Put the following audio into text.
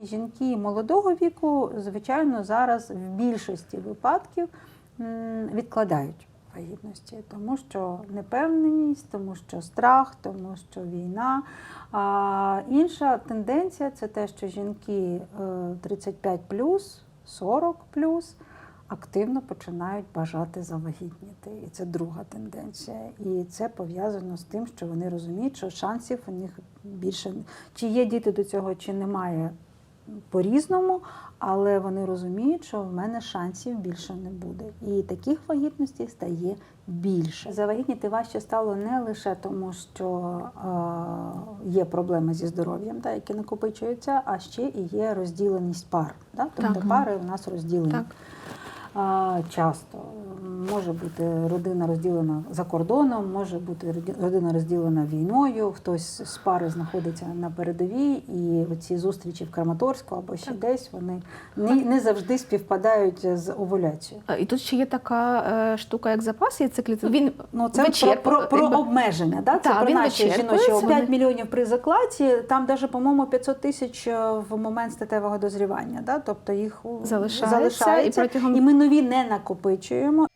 Жінки молодого віку, звичайно, зараз в більшості випадків відкладають вагітності, тому що непевненість, тому що страх, тому що війна. А інша тенденція це те, що жінки е, 35 40 активно починають бажати завагітніти. І це друга тенденція. І це пов'язано з тим, що вони розуміють, що шансів у них більше чи є діти до цього, чи немає по-різному, але вони розуміють, що в мене шансів більше не буде. І таких вагітностей стає більше. Завагітніти важче стало не лише тому, що е, є проблеми зі здоров'ям, да, які накопичуються, а ще і є розділеність пар. Да? Тобто Так. пари у нас розділені. Так. Часто може бути родина розділена за кордоном, може бути родина розділена війною, хтось з пари знаходиться на передовій, і оці зустрічі в Краматорську або ще десь вони не, не завжди співпадають з овуляцією. І тут ще є така е, штука, як запас яйцеклітин. Він Ну, це про, про, про обмеження. Да? Це Так, про наші жіночі 5 мільйонів при закладці, там навіть, по-моєму, 500 тисяч е, в момент статевого дозрівання. Да? Тобто їх Залишається, залишається і протягом- і ми нові не накопичуємо.